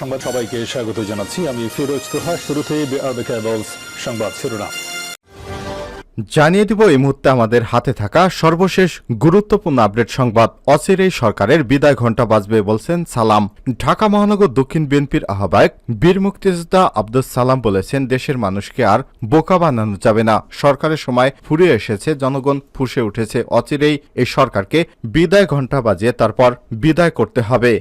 সংবাদ সবাইকে স্বাগত জানাচ্ছি। আমি ফিরোজ তোহা। শুরুতে সংবাদ শিরোনাম। জানিয়ে দিব এই মুহূর্তে আমাদের হাতে থাকা সর্বশেষ গুরুত্বপূর্ণ আপডেট সংবাদ। অচিরেই সরকারের বিদায় ঘণ্টা বাজবে বলছেন সালাম। ঢাকা মহানগর দক্ষিণ বিএনপির আহ্বায়ক বীর মুক্তিযোদ্ধা আব্দুল সালাম বলেছেন, দেশের মানুষকে আর বোকা বানানো যাবে না। সরকারের সময় ফুরিয়ে এসেছে, জনগণ ফুসে উঠেছে। অচিরেই এই সরকারকে বিদায় ঘণ্টা বাজিয়ে তারপর বিদায় করতে হবে।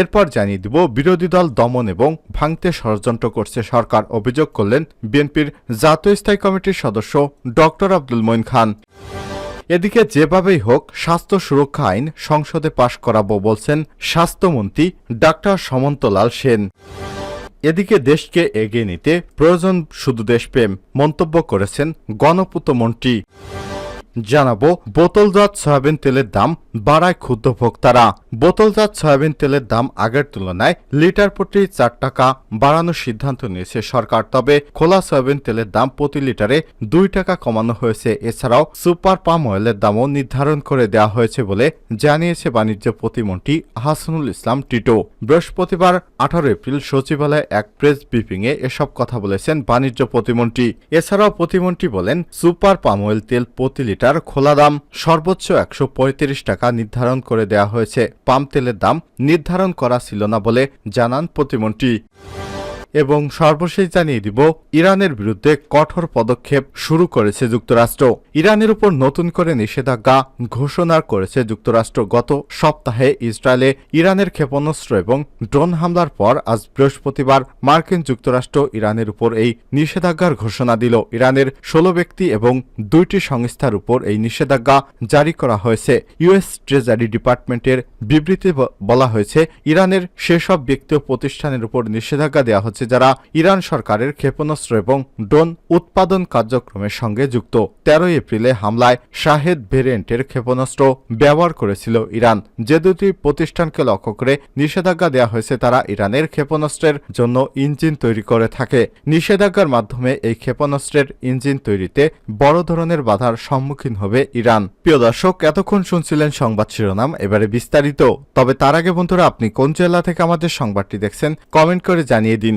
এরপর জানিয়ে দিব, বিরোধী দল দমন এবং ভাঙতে ষড়যন্ত্র করছে সরকার, অভিযোগ করলেন বিএনপির জাতীয় স্থায়ী কমিটির সদস্য ডক্টর আব্দুল মঈন খান। এদিকে যেভাবেই হোক, স্বাস্থ্য সুরক্ষা আইন সংসদে পাশ করাবো বলছেন স্বাস্থ্যমন্ত্রী ডাক্তার সমন্তলাল সেন। এদিকে দেশকে এগিয়ে নিতে প্রয়োজন শুধু দেশপ্রেম, মন্তব্য করেছেন গণপূর্ত মন্ত্রী। জানাব, বোতলজাত সয়াবিন তেলের দাম বাড়ায় ক্ষুদ্র ভোক্তারা। বোতলজাত সয়াবিন তেলের দাম আগের তুলনায় লিটার প্রতি চার টাকা বাড়ানোর সিদ্ধান্ত নিয়েছে সরকার। তবে খোলা সয়াবিন তেলের দাম প্রতি লিটারে দুই টাকা কমানো হয়েছে। এছাড়াও সুপার পাম অয়েলের দামও নির্ধারণ করে দেওয়া হয়েছে বলে জানিয়েছে বাণিজ্য প্রতিমন্ত্রী হাসানুল ইসলাম টিটো। বৃহস্পতিবার আঠারো এপ্রিল সচিবালয়ে এক প্রেস ব্রিফিংয়ে এসব কথা বলেছেন বাণিজ্য প্রতিমন্ত্রী। এছাড়াও প্রতিমন্ত্রী বলেন, সুপার পাম অয়েল তেল প্রতি লিটার খোলা দাম সর্বোচ্চ একশো পঁয়ত্রিশ টাকা নির্ধারণ করে দেওয়া হয়েছে। পাম তেলের দাম নির্ধারণ করা ছিল না বলে জানান প্রতিমন্ত্রী। এবং সর্বশেষ জানিয়ে দিব, ইরানের বিরুদ্ধে কঠোর পদক্ষেপ শুরু করেছে যুক্তরাষ্ট্র। ইরানের উপর নতুন করে নিষেধাজ্ঞা ঘোষণা করেছে যুক্তরাষ্ট্র। গত সপ্তাহে ইসরায়েলে ইরানের ক্ষেপণাস্ত্র এবং ড্রোন হামলার পর আজ বৃহস্পতিবার মার্কিন যুক্তরাষ্ট্র ইরানের উপর এই নিষেধাজ্ঞার ঘোষণা দিল। ইরানের ষোলো ব্যক্তি এবং দুইটি সংস্থার উপর এই নিষেধাজ্ঞা জারি করা হয়েছে। ইউএস ট্রেজারি ডিপার্টমেন্টের বিবৃতি বলা হয়েছে, ইরানের সেসব ব্যক্তি ও প্রতিষ্ঠানের উপর নিষেধাজ্ঞা দেওয়া হচ্ছে যারা ইরান সরকারের ক্ষেপণাস্ত্র এবং ড্রোন উৎপাদন কার্যক্রমের সঙ্গে যুক্ত। তেরোই এপ্রিলে হামলায় শাহেদ ভেরিয়েন্টের ক্ষেপণাস্ত্র ব্যবহার করেছিল ইরান। যে দুটি প্রতিষ্ঠানকে লক্ষ্য করে নিষেধাজ্ঞা দেওয়া হয়েছে, তারা ইরানের ক্ষেপণাস্ত্রের জন্য ইঞ্জিন তৈরি করে থাকে। নিষেধাজ্ঞার মাধ্যমে এই ক্ষেপণাস্ত্রের ইঞ্জিন তৈরিতে বড় ধরনের বাধার সম্মুখীন হবে ইরান। প্রিয় দর্শক, এতক্ষণ শুনছিলেন সংবাদ শিরোনাম, এবারে বিস্তারিত। তবে তার আগে বন্ধুরা, আপনি কোন জেলা থেকে আমাদের সংবাদটি দেখছেন, কমেন্ট করে জানিয়ে দিন।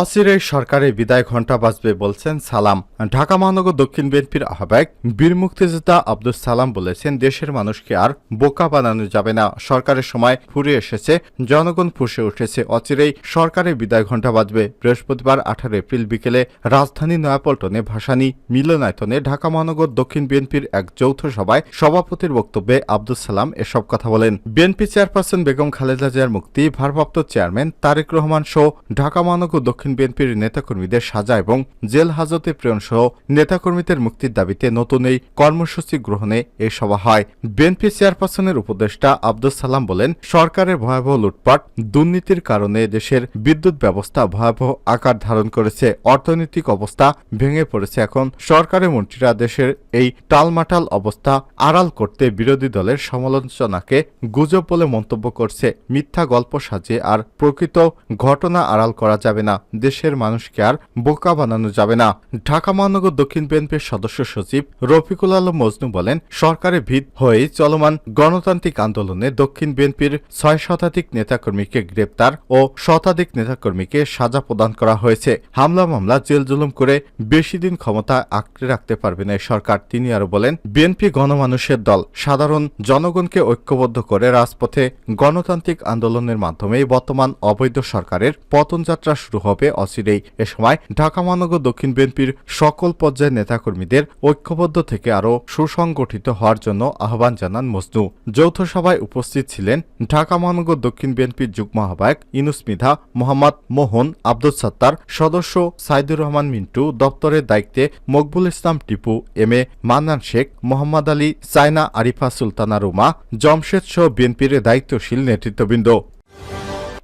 অচিরেই সরকারের বিদায় ঘণ্টা বাজবে বলছেন সালাম। ঢাকা মহানগর দক্ষিণ বিএনপির আহ্বায়ক বীর মুক্তিযোদ্ধা আব্দুল সালাম বলেছেন, দেশের মানুষকে আর বোকা বানানো যাবে না। সরকারের সময় ফুরিয়ে এসেছে, জনগণ ফুসে উঠেছে। অচিরেই সরকারের বিদায় ঘণ্টা বাজবে। বৃহস্পতিবার আঠারো এপ্রিল বিকেলে রাজধানী নয়াপল্টনে ভাসানী মিলনায়তনে ঢাকা মহানগর দক্ষিণ বিএনপির এক যৌথ সভায় সভাপতির বক্তব্যে আব্দুল সালাম এসব কথা বলেন। বিএনপি চেয়ারপারসন বেগম খালেদা জিয়ার মুক্তি, ভারপ্রাপ্ত চেয়ারম্যান তারেক রহমান সহ ঢাকা মহানগর দক্ষিণ বিএনপির নেতাকর্মীদের সাজা এবং জেল হাজতে প্রেরণ সহ নেতাকর্মীদের মুক্তির দাবিতে নতুন এই কর্মসূচি গ্রহণে এই সভা হয়। বিএনপি চেয়ারপারসনের উপদেষ্টা আব্দুল সালাম বলেন, সরকারের ভয়াবহ লুটপাট দুর্নীতির কারণে দেশের বিদ্যুৎ ব্যবস্থা ভয়াবহ আকার ধারণ করেছে। অর্থনৈতিক অবস্থা ভেঙে পড়েছে। এখন সরকারের মন্ত্রীরা দেশের এই টালমাটাল অবস্থা আড়াল করতে বিরোধী দলের সমালোচনাকে গুজব বলে মন্তব্য করছে। মিথ্যা গল্প সাজিয়ে আর প্রকৃত ঘটনা আড়াল করা যাবে না। দেশের মানুষকে আর বোকা বানানো যাবে না। ঢাকা মহানগর দক্ষিণ বিএনপির সদস্য সচিব রফিকুল আলম মজনু বলেন, সরকারের ভিত হয়েই চলমান গণতান্ত্রিক আন্দোলনে দক্ষিণ বিএনপির ছয় শতাধিক নেতাকর্মীকে গ্রেপ্তার ও শতাধিক নেতাকর্মীকে সাজা প্রদান করা হয়েছে। হামলা মামলা জেল জুলুম করে বেশি দিন ক্ষমতা আঁকড়ে রাখতে পারবে না সরকার। তিনি আরও বলেন, বিএনপি গণমানুষের দল, সাধারণ জনগণকে ঐক্যবদ্ধ করে রাজপথে গণতান্ত্রিক আন্দোলনের মাধ্যমে বর্তমান অবৈধ সরকারের পতনযাত্রা শুরু হবে। অচিরেই এ সময় ঢাকা, মহানগর, দক্ষিণ বিএনপির সকল পর্যায়ের নেতাকর্মীদের ঐক্যবদ্ধ থেকে আরও সুসংগঠিত হওয়ার জন্য আহ্বান জানান মজনু। যৌথ সভায় উপস্থিত ছিলেন ঢাকা, মহানগর, দক্ষিণ বিএনপির যুগ্ম আহ্বায়ক ইনুস মিধা, মোহাম্মদ মোহন, আব্দুল সত্তার, সদস্য সাইদুর রহমান মিন্টু, দপ্তরের দায়িত্বে মকবুল ইসলাম টিপু, এম এ মান্নান শেখ, মোহাম্মদ আলী, সাইনা আরিফা সুলতানা রুমা, জমশেদ সহ বিএনপির দায়িত্বশীল নেতৃত্ববৃন্দ।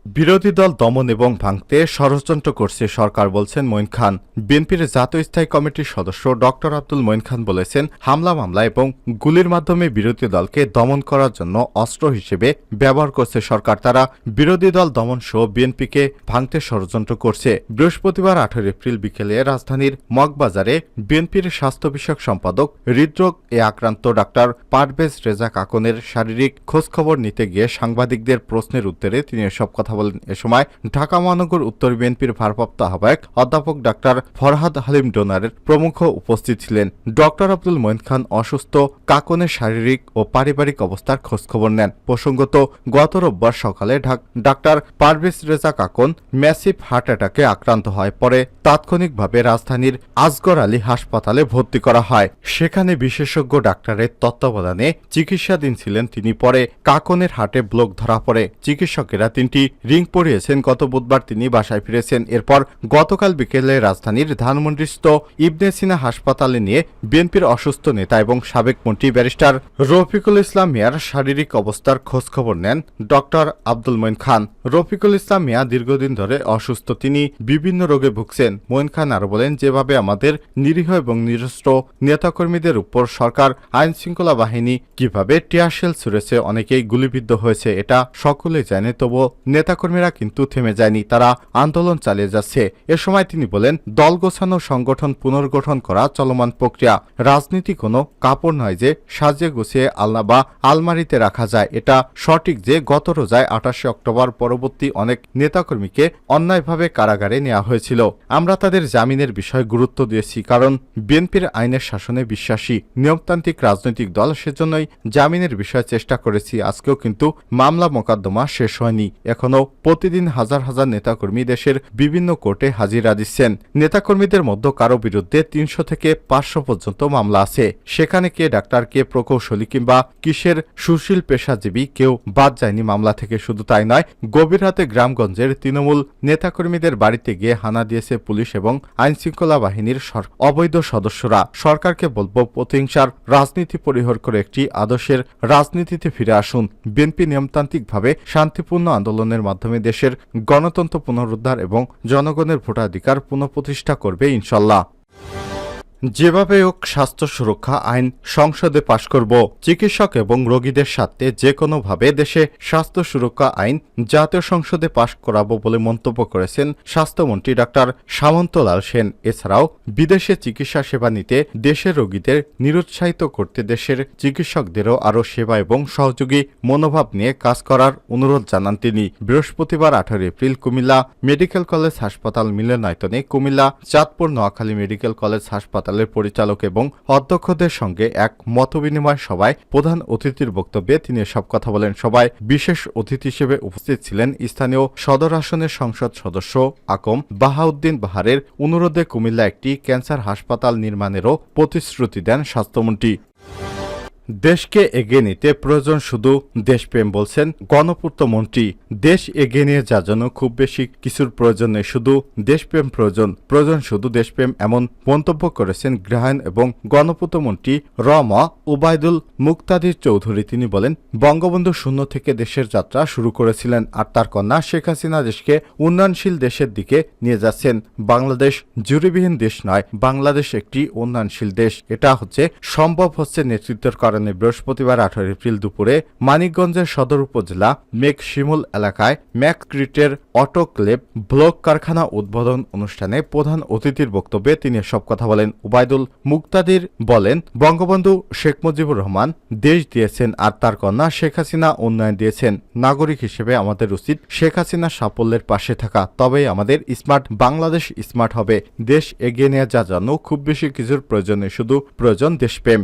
বিরোধী দল দমন এবং ভাঙতে ষড়যন্ত্র করছে সরকার বলছেন মঈন খান। বিএনপির জাতীয় স্থায়ী কমিটির সদস্য ডক্টর আব্দুল মঈন খান বলেছেন, হামলা মামলা এবং গুলির মাধ্যমে বিরোধী দলকে দমন করার জন্য অস্ত্র হিসেবে ব্যবহার করছে সরকার। তারা বিরোধী দল দমন সহ বিএনপিকে ভাঙতে ষড়যন্ত্র করছে। বৃহস্পতিবার আঠারো এপ্রিল বিকেলে রাজধানীর মগবাজারে বিএনপির স্বাস্থ্য বিষয়ক সম্পাদক হৃদরোগ এ আক্রান্ত ডাক্তার পারভেজ রেজা কাকনের শারীরিক খোঁজখবর নিতে গিয়ে সাংবাদিকদের প্রশ্নের উত্তরে তিনি এসব কথা বলেন এ সময় ঢাকা মহানগর উত্তর বিএনপির ভারপ্রাপ্ত আহ্বায়ক অধ্যাপক ডাক্তার ফরহাদ হালিম ডোনারের প্রমুখ উপস্থিত ছিলেন। ডক্টর আব্দুল মঈন খান অসুস্থ কাকনের শারীরিক ও পারিবারিক অবস্থার খোঁজখবর নেন। প্রসঙ্গত, গত রোববার সকালে doctor Parvez Reza Kakon massive heart অ্যাটাকে আক্রান্ত হয়। পরে তাৎক্ষণিকভাবে রাজধানীর আজগর আলী হাসপাতালে ভর্তি করা হয়। সেখানে বিশেষজ্ঞ ডাক্তারের তত্ত্বাবধানে চিকিৎসাধীন ছিলেন তিনি। পরে কাকনের হাটে ব্লক ধরা পড়ে। চিকিৎসকেরা তিনটি রিং পরিয়েছেন। গত বুধবার তিনি বাসায় ফিরেছেন। এরপর গতকাল বিকেলে রাজধানীর ধানমন্ডিস্থ ইবনে সিনা হাসপাতালে নিয়ে বিএনপির অসুস্থ নেতা এবং সাবেক মন্ত্রী ব্যারিস্টার রফিকুল ইসলাম মিয়ার শারীরিক অবস্থার খোঁজখবর নেন ডক্টর আব্দুল মঈন খান। রফিকুল ইসলাম মিয়া দীর্ঘদিন ধরে অসুস্থ। তিনি বিভিন্ন রোগে ভুগছেন। মঈন খান আরও বলেন, যেভাবে আমাদের নিরীহ এবং নিরস্ত্র নেতাকর্মীদের উপর সরকার আইন শৃঙ্খলা বাহিনী কীভাবে টিয়ারশেল ছুড়েছে, অনেকেই গুলিবিদ্ধ হয়েছে, এটা সকলে জানে। তবুও নেতাকর্মীরা কিন্তু থেমে যায়নি, তারা আন্দোলন চালিয়ে যাচ্ছে। এ সময় তিনি বলেন, দল গোছানো সংগঠন পুনর্গঠন করা চলমান প্রক্রিয়া। রাজনীতি কোনো কাপড় নয় যে সাজিয়ে গুছিয়ে আলনা বা আলমারিতে রাখা যায়। এটা সঠিক যে গত রোজায় আঠাশে অক্টোবর পরবর্তী অনেক নেতাকর্মীকে অন্যায়ভাবে কারাগারে নেওয়া হয়েছিল। আমরা তাদের জামিনের বিষয়ে গুরুত্ব দিয়েছি, কারণ বিএনপির আইনের শাসনে বিশ্বাসী নিয়মতান্ত্রিক রাজনৈতিক দল সেজন্যই জামিনের বিষয়ে চেষ্টা করেছি। আজকেও কিন্তু মামলা মোকদ্দমা শেষ হয়নি। এখনও প্রতিদিন হাজার হাজার নেতাকর্মী দেশের বিভিন্ন কোর্টে হাজিরা দিচ্ছেন। নেতাকর্মীদের মধ্যে কারও বিরুদ্ধে তিনশো থেকে পাঁচশো পর্যন্ত মামলা আছে। সেখানে কে ডাক্তার, কে প্রকৌশলী কিংবা কিসের সুশীল পেশাজীবী কেউ বাদ যায়নি মামলা থেকে। শুধু তাই নয়, গভীর রাতে গ্রামগঞ্জের তৃণমূল নেতাকর্মীদের বাড়িতে গিয়ে হানা দিয়েছে পুলিশ এবং আইনশৃঙ্খলা বাহিনীর অবৈধ সদস্যরা। সরকারকে বলব, প্রতিহিংসার রাজনীতি পরিহার করে একটি আদর্শের রাজনীতিতে ফিরে আসুন। বিএনপি নিয়মতান্ত্রিকভাবে শান্তিপূর্ণ আন্দোলনের মাধ্যমে দেশের গণতন্ত্র পুনরুদ্ধার এবং জনগণের ভোটাধিকার পুনঃপ্রতিষ্ঠা করবে ইনশাল্লাহ। যেভাবে হোক স্বাস্থ্য সুরক্ষা আইন সংসদে পাশ করব, চিকিৎসক এবং রোগীদের সাথে যে কোনোভাবে দেশে স্বাস্থ্য সুরক্ষা আইন জাতীয় সংসদে পাশ করাবো বলে মন্তব্য করেছেন স্বাস্থ্যমন্ত্রী ডাক্তার সামন্তলাল সেন। এছাড়াও বিদেশে চিকিৎসা সেবা নিতে দেশের রোগীদের নিরুৎসাহিত করতে দেশের চিকিৎসকদেরও আরও সেবা এবং সহযোগী মনোভাব নিয়ে কাজ করার অনুরোধ জানান তিনি। বৃহস্পতিবার আঠারো এপ্রিল কুমিল্লা মেডিকেল কলেজ হাসপাতাল মিলনায়তনে কুমিল্লা চাঁদপুর নোয়াখালী মেডিকেল কলেজ হাসপাতালের পরিচালক এবং অধ্যক্ষদের সঙ্গে এক মতবিনিময় সভায় প্রধান অতিথির বক্তব্যে তিনি সব কথা বলেন। সবাই বিশেষ অতিথি হিসেবে উপস্থিত ছিলেন স্থানীয় সদর আসনের সংসদ সদস্য আকম বাহাউদ্দিন বাহারের অনুরোধে কুমিল্লা একটি ক্যান্সার হাসপাতাল নির্মাণেরও প্রতিশ্রুতি দেন স্বাস্থ্যমন্ত্রী। দেশকে এগিয়ে নিতে প্রয়োজন শুধু দেশপ্রেম বলছেন গণপূর্ত মন্ত্রী দেশ এগিয়ে নিয়ে যার জন্য খুব বেশি কিছুর প্রয়োজন নেই, শুধু দেশপ্রেম প্রয়োজন। প্রয়োজন শুধু দেশপ্রেম এমন মন্তব্য করেছেন গৃহায়ণ এবং গণপূর্ত মন্ত্রী রমা উবায়দুল মুক্তাদির চৌধুরী। তিনি বলেন, বঙ্গবন্ধু শূন্য থেকে দেশের যাত্রা শুরু করেছিলেন আর তার কন্যা শেখ হাসিনা দেশকে উন্নয়নশীল দেশের দিকে নিয়ে যাচ্ছেন। বাংলাদেশ জুরিবিহীন দেশ নয়, বাংলাদেশ একটি উন্নয়নশীল দেশ। এটা হচ্ছে, সম্ভব হচ্ছে নেতৃত্বের কারণে। বৃহস্পতিবার আঠারো এপ্রিল দুপুরে মানিকগঞ্জের সদর উপজেলা মেঘ শিমুল এলাকায় ম্যাকক্রিটের অটোক্লেভ ব্লক কারখানা উদ্বোধন অনুষ্ঠানে প্রধান অতিথির বক্তব্যে তিনি সব কথা বলেন। উবায়দুল মুক্তাদির বলেন, বঙ্গবন্ধু শেখ মুজিবুর রহমান দেশ দিয়েছেন আর তার কন্যা শেখ হাসিনা উন্নয়ন দিয়েছেন। নাগরিক হিসেবে আমাদের উচিত শেখ হাসিনা সাফল্যের পাশে থাকা, তবেই আমাদের স্মার্ট বাংলাদেশ স্মার্ট হবে। দেশ এগিয়ে নিয়ে যা জানো, খুব বেশি কিছুর প্রয়োজন শুধু প্রয়োজন দেশপ্রেম।